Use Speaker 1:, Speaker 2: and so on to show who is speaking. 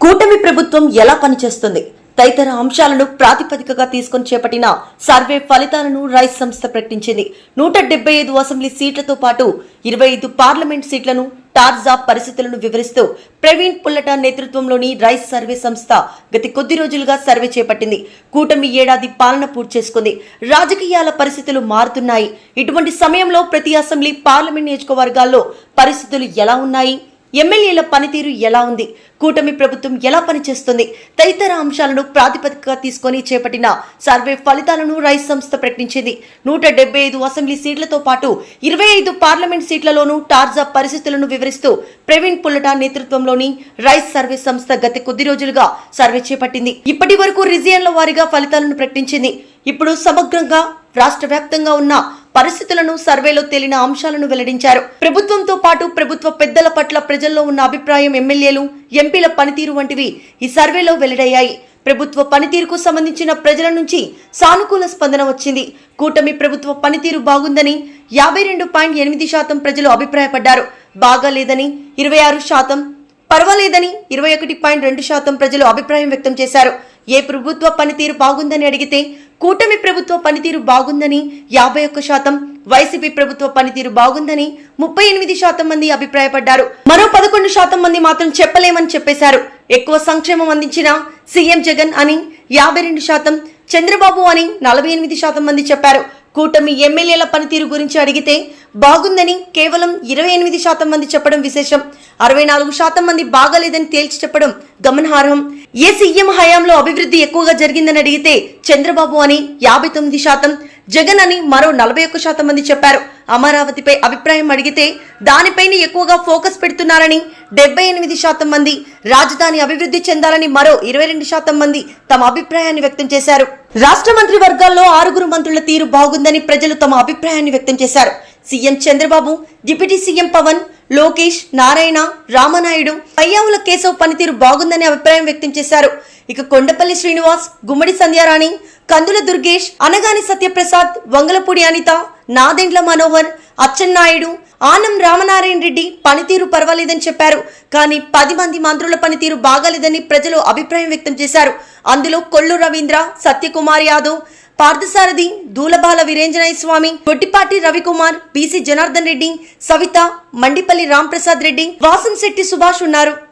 Speaker 1: కూటమి ప్రభుత్వం ఎలా పనిచేస్తుంది? తదితర అంశాలను ప్రాతిపదికగా తీసుకొని చేపట్టిన సర్వే ఫలితాలను రైస్ సంస్థ ప్రకటించింది. నూట డెబ్బై ఐదు అసెంబ్లీ సీట్లతో పాటు ఇరవై ఐదు పార్లమెంట్ సీట్లను టార్జా పరిస్థితులను వివరిస్తూ ప్రవీణ్ పుల్లట నేతృత్వంలోని రైస్ సర్వే సంస్థ గత కొద్ది రోజులుగా సర్వే చేపట్టింది. కూటమి ఏడాది పాలన పూర్తి చేసుకుంది. రాజకీయాల పరిస్థితులు మారుతున్నాయి. ఇటువంటి సమయంలో ప్రతి అసెంబ్లీ పార్లమెంట్ నియోజకవర్గాల్లో పరిస్థితులు ఎలా ఉన్నాయి? ఎమ్మెల్యేల పనితీరు ఎలా ఉంది? కూటమి ప్రభుత్వం ఎలా పనిచేస్తుంది? తదితర అంశాలను ప్రాతిపదికగా తీసుకొని చేపట్టిన సర్వే ఫలితాలను రైస్ సంస్థ ప్రకటించింది. నూట డెబ్బై ఐదు అసెంబ్లీ సీట్లతో పాటు ఇరవై ఐదు పార్లమెంట్ సీట్లలోనూ టార్జా పరిస్థితులను వివరిస్తూ ప్రవీణ్ పుల్లట నేతృత్వంలోని రైస్ సర్వే సంస్థ గత కొద్ది రోజులుగా సర్వే చేపట్టింది. ఇప్పటి వరకు రిజియన్ల వారీగా ఫలితాలను ప్రకటించింది. ఇప్పుడు సమగ్రంగా రాష్ట్ర వ్యాప్తంగా ఉన్న పరిస్థితులను సర్వేలో తేలిన అంశాలను వెల్లడించారు. ప్రభుత్వంతో పాటు ప్రభుత్వ పెద్దల పట్ల ప్రజల్లో ఉన్న అభిప్రాయం ఎమ్మెల్యేలు ఎంపీల పనితీరు వంటివి ఈ సర్వేలో వెల్లడయ్యాయి. ప్రభుత్వ పనితీరుకు సంబంధించిన ప్రజల నుంచి సానుకూల స్పందన వచ్చింది. కూటమి ప్రభుత్వ పనితీరు బాగుందని యాభై రెండు పాయింట్ ఎనిమిది శాతం ప్రజలు అభిప్రాయపడ్డారు. బాగాలేదని ఇరవై ఆరు శాతం పర్వాలేదని ఇరవై ఒకటి పాయింట్ రెండు శాతం ప్రజలు అభిప్రాయం వ్యక్తం చేశారు. ఏ ప్రభుత్వ పనితీరు బాగుందని అడిగితే కూటమి ప్రభుత్వ పనితీరు బాగుందని యాభై ఒక్క శాతం వైసీపీ ప్రభుత్వ పనితీరు బాగుందని ముప్పై ఎనిమిది శాతం మంది అభిప్రాయపడ్డారు. మరో పదకొండు శాతం మంది మాత్రం చెప్పలేమని చెప్పేశారు. ఎక్కువ సంక్షేమం అందించిన సీఎం జగన్ అని యాభై రెండు శాతం చంద్రబాబు అని నలభై ఎనిమిది శాతం మంది చెప్పారు. కూటమి ఎమ్మెల్యేల పనితీరు గురించి అడిగితే బాగుందని కేవలం ఇరవై ఎనిమిది శాతం మంది చెప్పడం విశేషం. అరవై నాలుగు శాతం మంది బాగాలేదని తేల్చి చెప్పడం గమనార్హం. ఏ సీఎం హయాంలో అభివృద్ధి ఎక్కువగా జరిగిందని అడిగితే చంద్రబాబు అని యాభై తొమ్మిది శాతం. జగన్ అని మరో నలభై ఒక్క శాతం మంది చెప్పారు. అమరావతిపై అభిప్రాయం అడిగితే దానిపైన ఎక్కువగా ఫోకస్ పెడుతున్నారని డెబ్బై ఎనిమిది శాతం మంది రాజధాని అభివృద్ధి చెందాలని మరో ఇరవై రెండు శాతం మంది తమ అభిప్రాయాన్ని వ్యక్తం చేశారు. రాష్ట్ర మంత్రి వర్గాల్లో ఆరుగురు మంత్రుల తీరు బాగుందని ప్రజలు తమ అభిప్రాయాన్ని వ్యక్తం చేశారు. CM Chandrababu deputy CM Pavan Lokesh Narayana Ramanaidu Payyavula Keshav పనితీరు బాగుందని అభిప్రాయం వ్యక్తం చేశారు. ఇక కొండపల్లి శ్రీనివాస్ గుమ్మడి సంధ్యారాణి కందుల దుర్గేష్ అనగాని సత్యప్రసాద్ వంగలపూడి అనిత నాదెండ్ల మనోహర్ అచ్చెన్నాయుడు ఆనం రామనారాయణ రెడ్డి పనితీరు పర్వాలేదని చెప్పారు. కానీ పది మంది మంత్రుల పనితీరు బాగాలేదని ప్రజలు అభిప్రాయం వ్యక్తం చేశారు. అందులో కొల్లు రవీంద్ర సత్యకుమార్ యాదవ్ పార్థసారథి దూలబాల వీరేంజనాయ స్వామి గొట్టిపాటి రవికుమార్ బీసీ జనార్దన్ రెడ్డి సవిత మండిపల్లి రాంప్రసాద్ రెడ్డి వాసంశెట్టి సుభాష్ ఉన్నారు.